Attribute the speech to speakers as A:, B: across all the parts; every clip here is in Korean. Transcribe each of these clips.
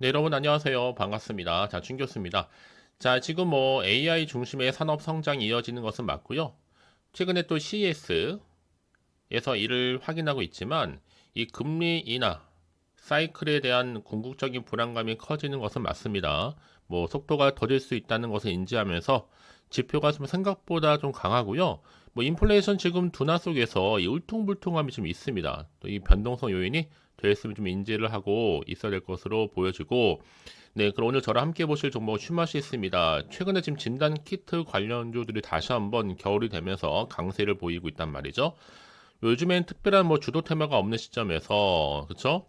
A: 네, 여러분 안녕하세요. 반갑습니다. 자, 준 교수입니다. 자, 지금 뭐 AI 중심의 산업 성장이 이어지는 것은 맞고요. 최근에 또 CES에서 이를 확인하고 있지만 이 금리 인하 사이클에 대한 궁극적인 불안감이 커지는 것은 맞습니다. 뭐 속도가 더딜 수 있다는 것을 인지하면서 지표가 좀 생각보다 좀 강하고요. 뭐 인플레이션 지금 둔화 속에서 이 울퉁불퉁함이 좀 있습니다. 또 이 변동성 요인이 됐으면 좀 인지를 하고 있어야 될 것으로 보여지고 네, 그럼 오늘 저랑 함께 보실 종목 슈마시스입니다. 최근에 지금 진단 키트 관련주들이 다시 한번 겨울이 되면서 강세를 보이고 있단 말이죠. 요즘엔 특별한 뭐 주도 테마가 없는 시점에서 그렇죠?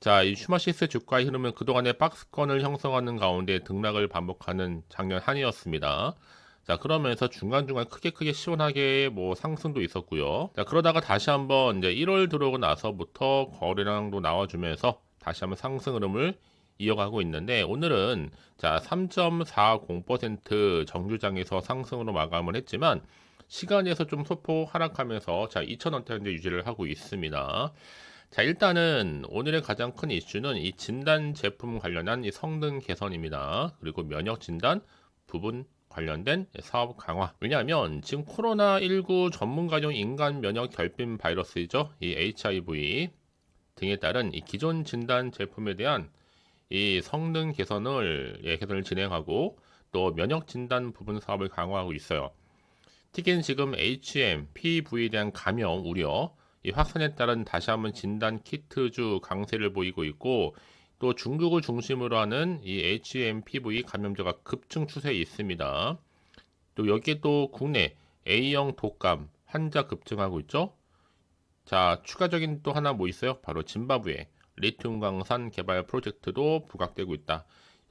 A: 자, 이 슈마시스 주가의 흐름은 그동안의 박스권을 형성하는 가운데 등락을 반복하는 작년 한이었습니다. 자, 그러면서 중간중간 크게 크게 시원하게 뭐 상승도 있었고요. 자, 그러다가 다시 한번 이제 1월 들어오고 나서부터 거래량도 나와주면서 다시 한번 상승 흐름을 이어가고 있는데 오늘은 자 3.40% 정주장에서 상승으로 마감을 했지만 시간에서 좀 소폭 하락하면서 자 2,000원대 현재 유지를 하고 있습니다. 자 일단은 오늘의 가장 큰 이슈는 이 진단 제품 관련한 이 성능 개선입니다. 그리고 면역 진단 부분 관련된 사업 강화. 왜냐하면 지금 코로나19 전문가용 인간 면역 결핍 바이러스죠. 이 HIV 등에 따른 이 기존 진단 제품에 대한 이 성능 개선을 예, 개선을 진행하고 또 면역 진단 부분 사업을 강화하고 있어요. 특히 지금 HM, PV에 대한 감염 우려, 이 확산에 따른 다시 한번 진단 키트주 강세를 보이고 있고 또 중국을 중심으로 하는 이 HMPV 감염자가 급증 추세에 있습니다. 또 여기에 또 국내 A형 독감 환자 급증하고 있죠. 자, 추가적인 또 하나 뭐 있어요? 바로 짐바브웨 리튬 광산 개발 프로젝트도 부각되고 있다.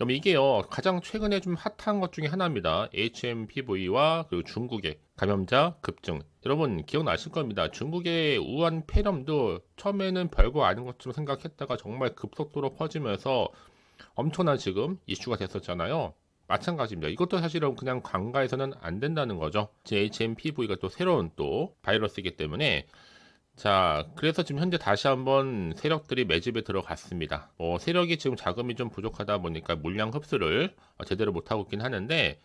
A: 그럼 이게요 가장 최근에 좀 핫한 것 중에 하나입니다. HMPV와 그리고 중국의 감염자 급증. 여러분 기억나실 겁니다. 중국의 우한 폐렴도 처음에는 별거 아닌 것처럼 생각했다가 정말 급속도로 퍼지면서 엄청난 지금 이슈가 됐었잖아요. 마찬가지입니다. 이것도 사실은 그냥 관가에서는 안 된다는 거죠. HMPV가 또 새로운 또 바이러스이기 때문에 자, 그래서 지금 현재 다시 한번 세력들이 매집에 들어갔습니다. 뭐 세력이 지금 자금이 좀 부족하다 보니까 물량 흡수를 제대로 못하고 있긴 하는데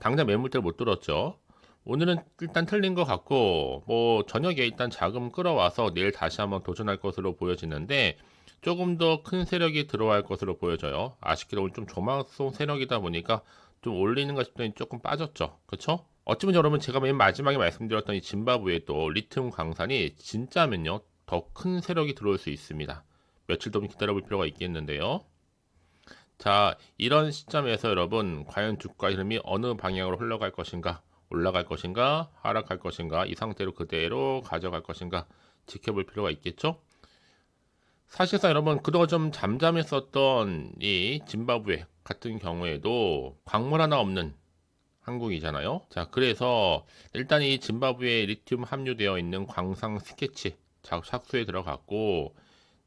A: 당장 매물대를 못 들었죠. 오늘은 일단 틀린 것 같고 뭐 저녁에 일단 자금 끌어와서 내일 다시 한번 도전할 것으로 보여지는데 조금 더 큰 세력이 들어갈 것으로 보여져요. 아쉽게도 오늘 좀 조망성 세력이다 보니까 좀 올리는 가 싶더니 조금 빠졌죠. 그렇죠? 어찌보면 여러분 제가 맨 마지막에 말씀드렸던 이 짐바브웨 또 리튬 광산이 진짜면요 더 큰 세력이 들어올 수 있습니다. 며칠 더 기다려볼 필요가 있겠는데요. 자 이런 시점에서 여러분 과연 주가 흐름이 어느 방향으로 흘러갈 것인가 올라갈 것인가 하락할 것인가 이 상태로 그대로 가져갈 것인가 지켜볼 필요가 있겠죠. 사실상 여러분 그동안 좀 잠잠했었던 이 짐바브웨 같은 경우에도 광물 하나 없는 한국이잖아요. 자, 그래서 일단 이 짐바브웨에 리튬 함유되어 있는 광산 스케치 착수에 들어갔고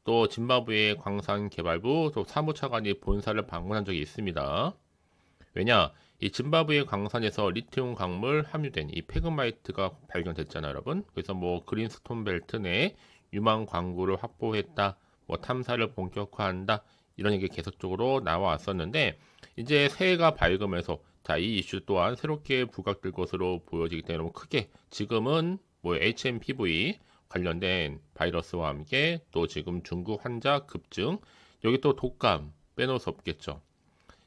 A: 또 짐바브웨 광산 개발부 또 사무차관이 본사를 방문한 적이 있습니다. 왜냐? 이 짐바브웨 광산에서 리튬 광물 함유된 이 페그마이트가 발견됐잖아요, 여러분. 그래서 뭐 그린스톤 벨트 내 유망 광구를 확보했다. 뭐 탐사를 본격화한다. 이런 얘기 계속적으로 나와왔었는데 이제 새해가 밝으면서 자, 이 이슈 또한 새롭게 부각될 것으로 보여지기 때문에 크게 지금은 뭐 HMPV 관련된 바이러스와 함께 또 지금 중국 환자 급증 여기 또 독감 빼놓을 수 없겠죠.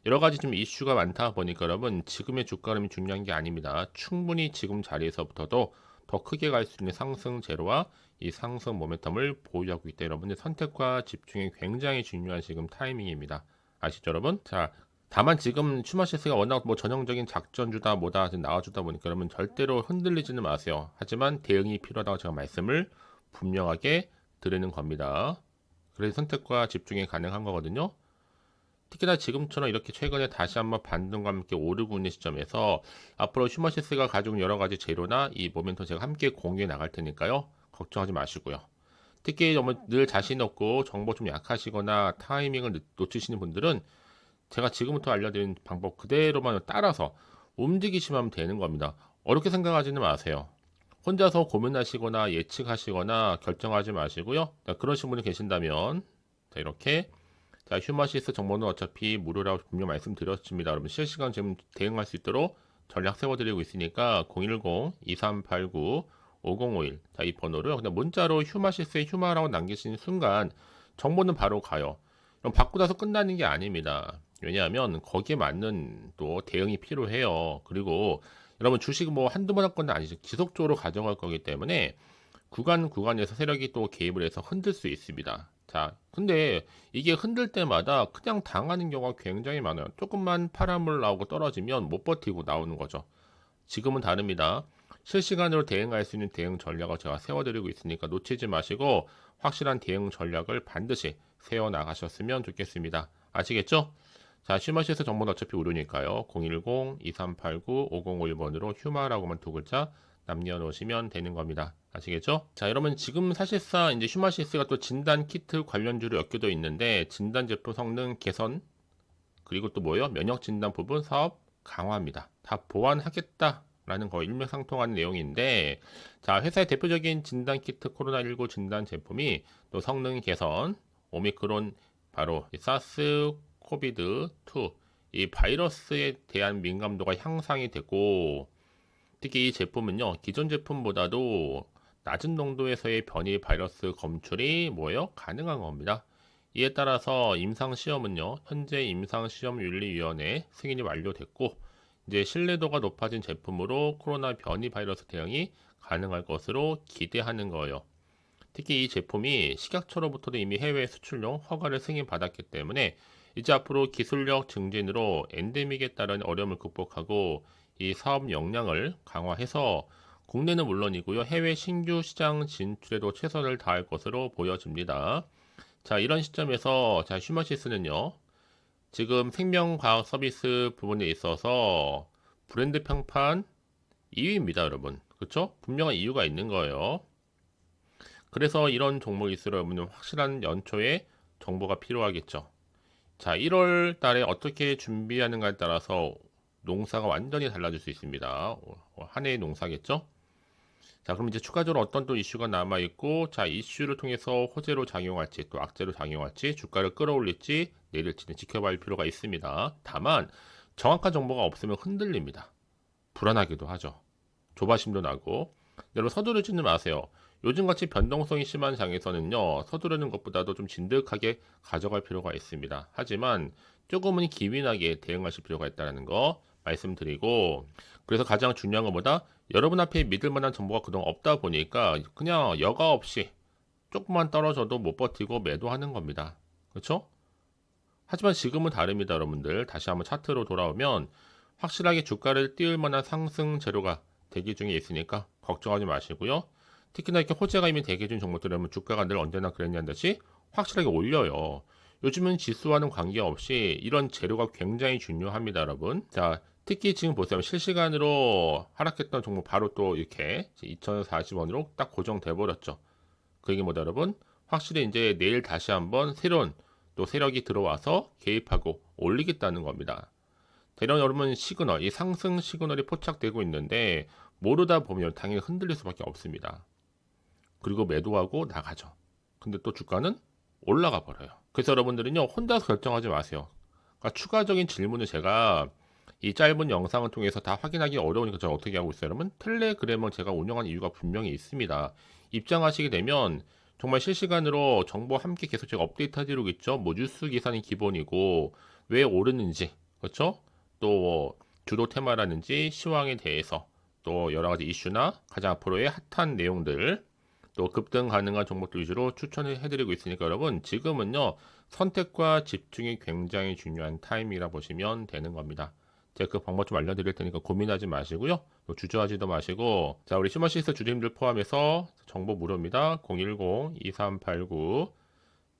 A: 여러 가지 좀 이슈가 많다 보니까 여러분 지금의 주가 흐름이 중요한 게 아닙니다. 충분히 지금 자리에서부터도 더 크게 갈 수 있는 상승 제로와 이 상승 모멘텀을 보유하고 있다. 여러분의 선택과 집중이 굉장히 중요한 지금 타이밍입니다. 아시죠, 여러분? 자, 다만 지금 슈마시스가 워낙 뭐 전형적인 작전주다 뭐다 나와주다 보니까 여러분 절대로 흔들리지는 마세요. 하지만 대응이 필요하다고 제가 말씀을 분명하게 드리는 겁니다. 그래서 선택과 집중이 가능한 거거든요. 특히나 지금처럼 이렇게 최근에 다시 한번 반등과 함께 오르고 있는 시점에서 앞으로 슈마시스가 가지고 여러 가지 재료나 이 모멘텀 제가 함께 공유해 나갈 테니까요. 걱정하지 마시고요. 특히 늘 자신 없고 정보 좀 약하시거나 타이밍을 놓치시는 분들은 제가 지금부터 알려드린 방법 그대로만 따라서 움직이시면 되는 겁니다. 어렵게 생각하지는 마세요. 혼자서 고민하시거나 예측하시거나 결정하지 마시고요. 그러신 분이 계신다면 이렇게 자, 휴마시스 정보는 어차피 무료라고 분명 말씀드렸습니다. 여러분 실시간 지금 대응할 수 있도록 전략 세워드리고 있으니까 010-2389-5051 자, 이 번호를 그냥 문자로 휴마시스에 휴마라고 남기시는 순간 정보는 바로 가요. 그럼 받고 나서 끝나는 게 아닙니다. 왜냐하면 거기에 맞는 또 대응이 필요해요. 그리고 여러분 주식 뭐 한두 번 할 건 아니죠. 지속적으로 가져갈 거기 때문에 구간 구간에서 세력이 또 개입을 해서 흔들 수 있습니다. 자, 근데 이게 흔들 때마다 그냥 당하는 경우가 굉장히 많아요. 조금만 파란물 나오고 떨어지면 못 버티고 나오는 거죠. 지금은 다릅니다. 실시간으로 대응할 수 있는 대응 전략을 제가 세워드리고 있으니까 놓치지 마시고 확실한 대응 전략을 반드시 세워 나가셨으면 좋겠습니다. 아시겠죠? 자, 휴마시에서 정보는 어차피 무료니까요. 010-2389-5051번으로 휴마라고만 두 글자 남겨놓으시면 되는 겁니다. 아시겠죠? 자, 여러분 지금 사실상 이제 휴마시스가 또 진단 키트 관련주로 엮여져 있는데 진단 제품 성능 개선 그리고 또 뭐예요? 면역 진단 부분 사업 강화입니다. 다 보완하겠다 라는 거 일맥상통하는 내용인데 자, 회사의 대표적인 진단 키트 코로나19 진단 제품이 또 성능 개선 오미크론 바로 이 사스 코비드 2이 바이러스에 대한 민감도가 향상이 되고 특히 이 제품은요 기존 제품보다도 낮은 농도에서의 변이 바이러스 검출이 뭐예요? 가능한 겁니다. 이에 따라서 임상 시험은요 현재 임상 시험 윤리위원회 승인이 완료됐고 이제 신뢰도가 높아진 제품으로 코로나 변이 바이러스 대응이 가능할 것으로 기대하는 거예요. 특히 이 제품이 식약처로부터도 이미 해외 수출용 허가를 승인받았기 때문에 이제 앞으로 기술력 증진으로 엔데믹에 따른 어려움을 극복하고 이 사업 역량을 강화해서 국내는 물론이고요. 해외 신규 시장 진출에도 최선을 다할 것으로 보여집니다. 자, 이런 시점에서 자, 휴머시스는요. 지금 생명과학 서비스 부분에 있어서 브랜드 평판 2위입니다, 여러분. 그렇죠? 분명한 이유가 있는 거예요. 그래서 이런 종목일수록 여러분은 확실한 연초에 정보가 필요하겠죠. 자, 1월 달에 어떻게 준비하는가에 따라서 농사가 완전히 달라질 수 있습니다. 어, 한 해의 농사겠죠? 자, 그럼 이제 추가적으로 어떤 또 이슈가 남아 있고, 자, 이슈를 통해서 호재로 작용할지, 또 악재로 작용할지, 주가를 끌어올릴지, 내릴지는 지켜봐야 필요가 있습니다. 다만, 정확한 정보가 없으면 흔들립니다. 불안하기도 하죠. 조바심도 나고. 여러분, 서두르지는 마세요. 요즘같이 변동성이 심한 장에서는요, 서두르는 것보다도 좀 진득하게 가져갈 필요가 있습니다. 하지만, 조금은 기민하게 대응하실 필요가 있다는 거 말씀드리고, 그래서 가장 중요한 것보다 여러분 앞에 믿을 만한 정보가 그동안 없다 보니까 그냥 여과 없이 조금만 떨어져도 못 버티고 매도하는 겁니다. 그렇죠? 하지만 지금은 다릅니다, 여러분들. 다시 한번 차트로 돌아오면 확실하게 주가를 띄울 만한 상승 재료가 대기 중에 있으니까 걱정하지 마시고요. 특히나 이렇게 호재가 이미 대기 중 종목들은 주가가 늘 언제나 그랬냐는 듯이 확실하게 올려요. 요즘은 지수와는 관계없이 이런 재료가 굉장히 중요합니다, 여러분. 자, 특히 지금 보세요. 실시간으로 하락했던 종목 바로 또 이렇게 2,040원으로 딱 고정돼 버렸죠. 그 얘기 뭐다 여러분? 확실히 이제 내일 다시 한번 새로운 또 세력이 들어와서 개입하고 올리겠다는 겁니다. 대략 여러분 시그널, 이 상승 시그널이 포착되고 있는데 모르다 보면 당연히 흔들릴 수밖에 없습니다. 그리고 매도하고 나가죠. 근데 또 주가는 올라가 버려요. 그래서 여러분들은요 혼자서 결정하지 마세요. 그러니까 추가적인 질문을 제가 이 짧은 영상을 통해서 다 확인하기 어려우니까 저는 어떻게 하고 있어요, 여러분? 텔레그램을 제가 운영한 이유가 분명히 있습니다. 입장하시게 되면 정말 실시간으로 정보 함께 계속 제가 업데이트 하도록 있죠. 뭐 뉴스 기사는 기본이고 왜 오르는지 그렇죠? 또 주도 테마라든지 시황에 대해서 또 여러 가지 이슈나 가장 앞으로의 핫한 내용들 또 급등 가능한 종목들 위주로 추천을 해드리고 있으니까 여러분 지금은요 선택과 집중이 굉장히 중요한 타임이라 보시면 되는 겁니다. 제가 그 방법 좀 알려드릴 테니까 고민하지 마시고요. 주저하지도 마시고 자 우리 시머시스 주주님들 포함해서 정보 무료입니다. 010-2389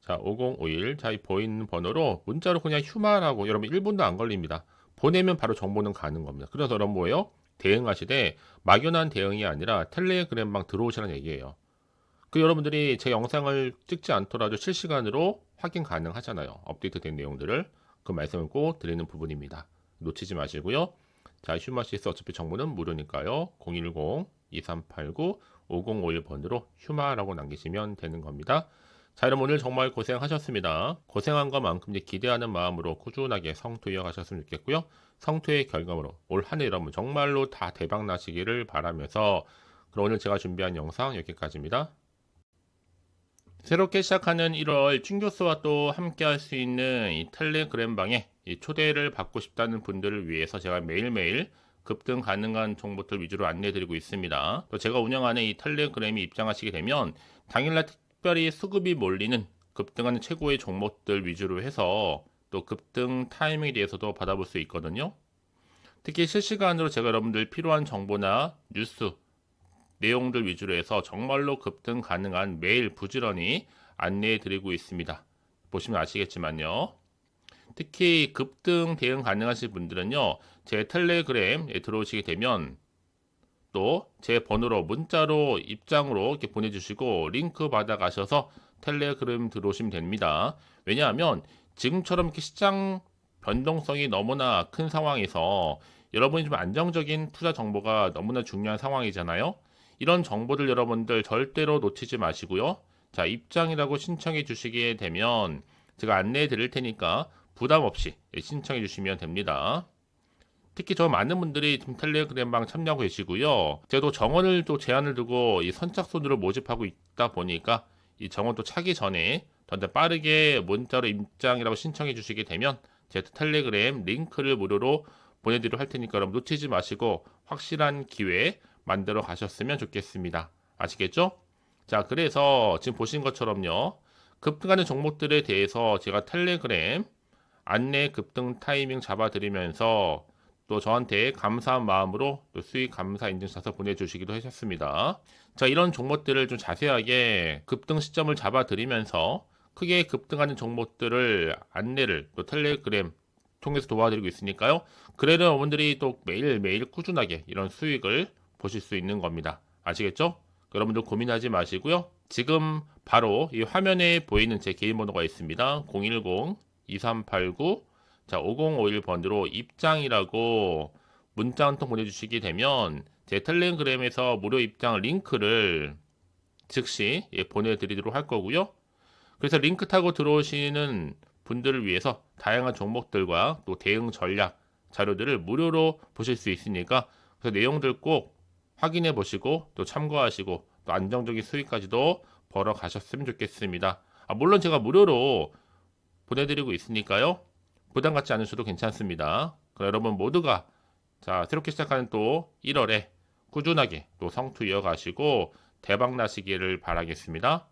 A: 자 5051 자 이 보이는 번호로 문자로 그냥 휴마라고 여러분 1분도 안 걸립니다. 보내면 바로 정보는 가는 겁니다. 그래서 여러분 뭐예요? 대응하시되 막연한 대응이 아니라 텔레그램방 들어오시라는 얘기예요. 그 여러분들이 제 영상을 찍지 않더라도 실시간으로 확인 가능하잖아요. 업데이트 된 내용들을 그 말씀을 꼭 드리는 부분입니다. 놓치지 마시고요. 자, 휴마시스 어차피 정보는 무료니까요. 010-2389-5051번으로 휴마라고 남기시면 되는 겁니다. 자, 여러분 오늘 정말 고생하셨습니다. 고생한 것만큼 기대하는 마음으로 꾸준하게 성투 이어가셨으면 좋겠고요. 성투의 결과로 올 한 해 여러분 정말로 다 대박 나시기를 바라면서 그럼 오늘 제가 준비한 영상 여기까지입니다. 새롭게 시작하는 1월 찐교수와 또 함께 할 수 있는 이 텔레그램 방에 이 초대를 받고 싶다는 분들을 위해서 제가 매일매일 급등 가능한 정보들 위주로 안내해드리고 있습니다. 또 제가 운영하는 이 텔레그램이 입장하시게 되면 당일날 특별히 수급이 몰리는 급등하는 최고의 종목들 위주로 해서 또 급등 타이밍에 대해서도 받아볼 수 있거든요. 특히 실시간으로 제가 여러분들 필요한 정보나 뉴스, 내용들 위주로 해서 정말로 급등 가능한 매일 부지런히 안내해 드리고 있습니다. 보시면 아시겠지만요. 특히 급등 대응 가능하신 분들은요. 제 텔레그램에 들어오시게 되면 또 제 번호로 문자로 입장으로 이렇게 보내주시고 링크 받아 가셔서 텔레그램 들어오시면 됩니다. 왜냐하면 지금처럼 이렇게 시장 변동성이 너무나 큰 상황에서 여러분이 좀 안정적인 투자 정보가 너무나 중요한 상황이잖아요. 이런 정보들 여러분들 절대로 놓치지 마시고요. 자, 입장이라고 신청해 주시게 되면 제가 안내해 드릴 테니까 부담 없이 신청해 주시면 됩니다. 특히 저 많은 분들이 지금 텔레그램방 참여하고 계시고요. 또 정원을 또 제한을 두고 이 선착순으로 모집하고 있다 보니까 이 정원 또 차기 전에 더 빠르게 문자로 입장이라고 신청해 주시게 되면 제 텔레그램 링크를 무료로 보내드리도록 할 테니까 여러분 놓치지 마시고 확실한 기회 만들어 가셨으면 좋겠습니다. 아시겠죠? 자, 그래서 지금 보신 것처럼요. 급등하는 종목들에 대해서 제가 텔레그램 안내 급등 타이밍 잡아드리면서 또 저한테 감사한 마음으로 또 수익 감사 인증서서 보내주시기도 하셨습니다. 자, 이런 종목들을 좀 자세하게 급등 시점을 잡아드리면서 크게 급등하는 종목들을 안내를 또 텔레그램 통해서 도와드리고 있으니까요. 그래도 여러분들이 또 매일매일 꾸준하게 이런 수익을 보실 수 있는 겁니다. 아시겠죠? 여러분들 고민하지 마시고요. 지금 바로 이 화면에 보이는 제 개인 번호가 있습니다. 010-2389 자, 5051번으로 입장이라고 문자 한 통 보내주시게 되면 제 텔레그램에서 무료 입장 링크를 즉시 예, 보내드리도록 할 거고요. 그래서 링크 타고 들어오시는 분들을 위해서 다양한 종목들과 또 대응 전략 자료들을 무료로 보실 수 있으니까 그 내용들 꼭 확인해 보시고 또 참고하시고 또 안정적인 수익까지도 벌어 가셨으면 좋겠습니다. 아, 물론 제가 무료로 보내드리고 있으니까요. 부담 갖지 않으셔도 괜찮습니다. 그럼 여러분 모두가 자 새롭게 시작하는 또 1월에 꾸준하게 또 성투 이어가시고 대박 나시기를 바라겠습니다.